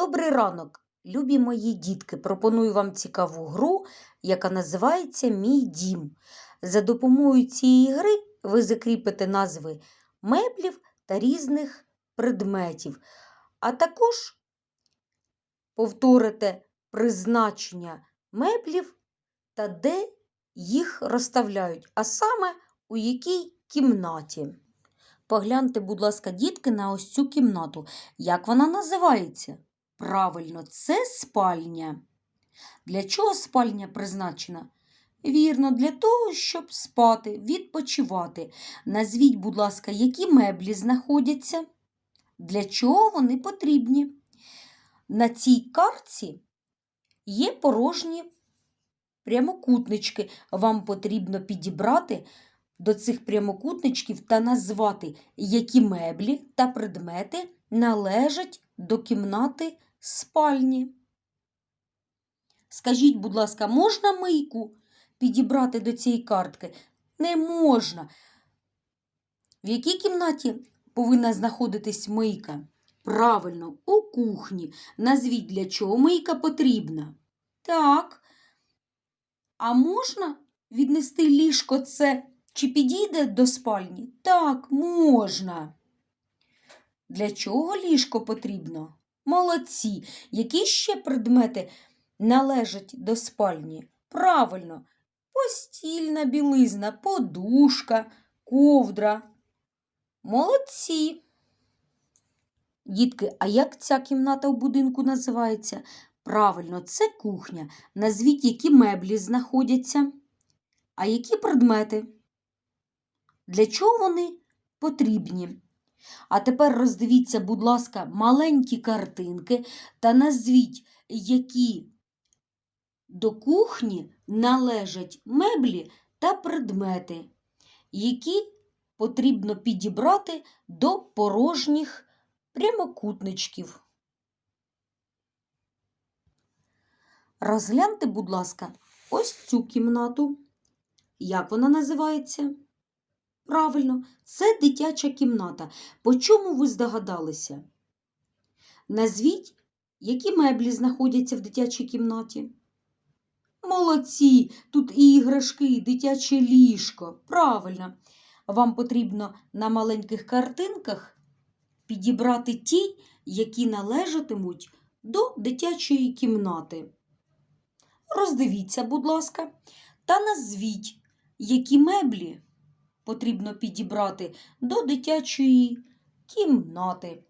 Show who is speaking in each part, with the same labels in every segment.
Speaker 1: Добрий ранок, любі мої дітки! Пропоную вам цікаву гру, яка називається Мій дім. За допомогою цієї гри ви закріпите назви меблів та різних предметів, а також повторите призначення меблів та де їх розставляють, а саме у якій кімнаті. Погляньте, будь ласка, дітки, на ось цю кімнату. Як вона називається? Правильно, це спальня. Для чого спальня призначена? Вірно, для того, щоб спати, відпочивати. Назвіть, будь ласка, які меблі знаходяться? Для чого вони потрібні? На цій картці є порожні прямокутнички. Вам потрібно підібрати до цих прямокутничків та назвати, які меблі та предмети належать до кімнати спальні. Скажіть, будь ласка, можна мийку підібрати до цієї картки? Не можна. В якій кімнаті повинна знаходитись мийка? Правильно, у кухні. Назвіть, для чого мийка потрібна. Так. А можна віднести ліжко це чи підійде до спальні? Так, можна. Для чого ліжко потрібно? Молодці. Які ще предмети належать до спальні? Правильно, постільна білизна, подушка, ковдра. Молодці. Дітки, а як ця кімната в будинку називається? Правильно, це кухня. Назвіть, які меблі знаходяться, а які предмети. Для чого вони потрібні? А тепер роздивіться, будь ласка, маленькі картинки та назвіть, які до кухні належать меблі та предмети, які потрібно підібрати до порожніх прямокутничків. Розгляньте, будь ласка, ось цю кімнату. Як вона називається? Правильно, це дитяча кімната. По чому ви здогадалися? Назвіть, які меблі знаходяться в дитячій кімнаті. Молодці, тут і іграшки, і дитяче ліжко. Правильно. Вам потрібно на маленьких картинках підібрати ті, які належатимуть до дитячої кімнати. Роздивіться, будь ласка, та назвіть, які меблі потрібно підібрати до дитячої кімнати.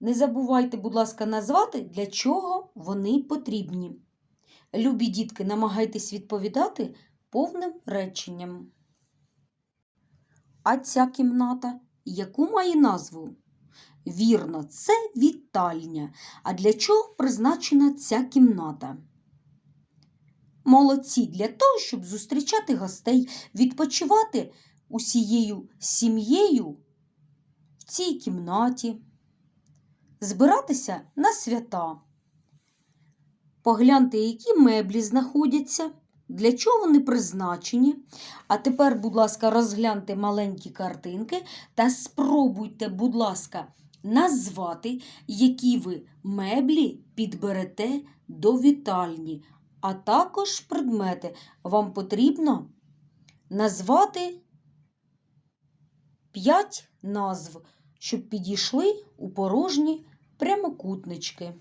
Speaker 1: Не забувайте, будь ласка, назвати, для чого вони потрібні. Любі дітки, намагайтесь відповідати повним реченням. А ця кімната яку має назву? Вірно, це вітальня. А для чого призначена ця кімната? Молодці для того, щоб зустрічати гостей, відпочивати усією сім'єю в цій кімнаті, збиратися на свята. Погляньте, які меблі знаходяться, для чого вони призначені. А тепер, будь ласка, розгляньте маленькі картинки та спробуйте, будь ласка, назвати, які ви меблі підберете до вітальні, а також предмети. Вам потрібно назвати 5 назв, щоб підійшли у порожні прямокутнички.